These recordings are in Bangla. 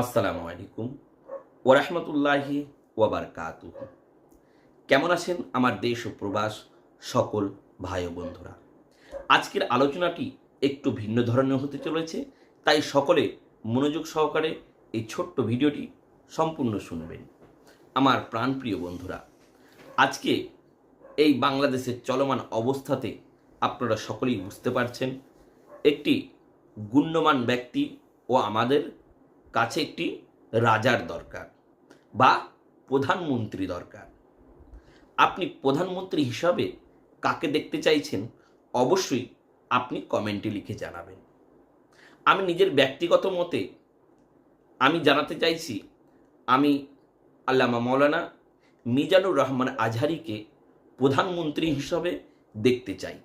আসসালামু আলাইকুম ওরহমতুল্লাহি ওয়াবারকাতু কেমন আছেন আমার দেশ ও প্রবাস সকল ভাই ও বন্ধুরা? আজকের আলোচনাটি একটু ভিন্ন ধরনের হতে চলেছে, তাই সকলে মনোযোগ সহকারে এই ছোট্ট ভিডিওটি সম্পূর্ণ শুনবেন। আমার প্রাণপ্রিয় বন্ধুরা, আজকে এই বাংলাদেশের চলমান অবস্থাতে আপনারা সকলেই বুঝতে পারছেন, একটি গুণ্যমান ব্যক্তি ও আমাদের কাছে একটি রাজার দরকার বা প্রধানমন্ত্রী দরকার। আপনি প্রধানমন্ত্রী হিসাবে কাকে দেখতে চাইছেন? অবশ্যই আপনি কমেন্টে লিখে জানাবেন। আমি নিজের ব্যক্তিগত মতে আমি জানাতে চাইছি, আমি আল্লামা মৌলানা মিজানুর রহমান আজহারিকে প্রধানমন্ত্রী হিসাবে দেখতে চাই।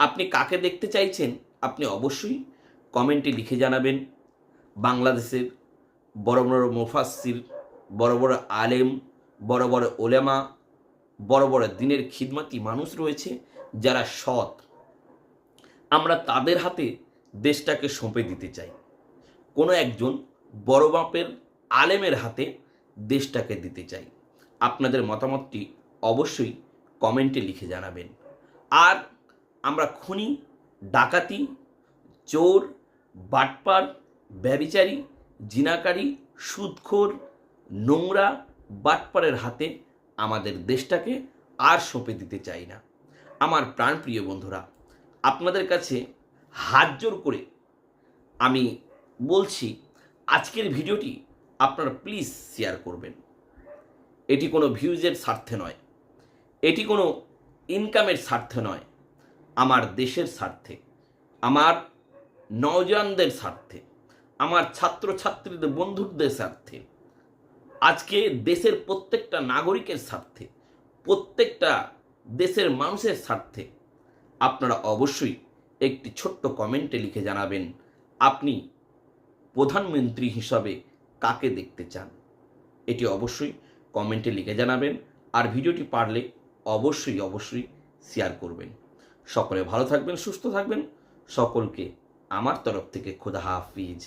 আপনি কাকে দেখতে চাইছেন? আপনি অবশ্যই কমেন্টে লিখে জানাবেন। বাংলাদেশের বড় বড় মুফাসির বড় বড় আলেম, বড় বড় ওলেমা বড় বড় দিনের খিদমাতি মানুষ রয়েছে যারা সৎ। আমরা তাদের হাতে দেশটাকে সঁপে দিতে চাই। কোনো একজন বড় বাপের আলেমের হাতে দেশটাকে দিতে চাই। আপনাদের মতামতটি অবশ্যই কমেন্টে লিখে জানাবেন। আর আমরা খুনি, ডাকাতি, চোর, বাটপার ব্যবিচারী, জিনাকারী, সুদখোর, নোংরা, বাটপারের হাতে আমাদের দেশটাকে আর সঁপে দিতে চাই না। আমার প্রাণপ্রিয় বন্ধুরা, আপনাদের কাছে হাত জোর করে আমি বলছি, আজকের ভিডিওটি আপনারা প্লিজ শেয়ার করবেন। এটি কোনো ভিউজের স্বার্থে নয়। এটি কোনো ইনকামের স্বার্থে নয়। আমার দেশের স্বার্থে, আমার নওজওয়ানদের স্বার্থে। আমার ছাত্রছাত্রীদের, বন্ধুদের স্বার্থে। আজকে দেশের প্রত্যেকটা নাগরিকের স্বার্থে, প্রত্যেকটা দেশের মানুষের স্বার্থে আপনারা অবশ্যই একটি ছোট্ট কমেন্টে লিখে জানাবেন, আপনি প্রধানমন্ত্রী হিসাবে কাকে দেখতে চান? এটি অবশ্যই কমেন্টে লিখে জানাবেন, আর ভিডিওটি পারলে অবশ্যই অবশ্যই শেয়ার করবেন। সকলে ভালো থাকবেন, সুস্থ থাকবেন। সকলকে আমার তরফ থেকে খোদা হাফিজ।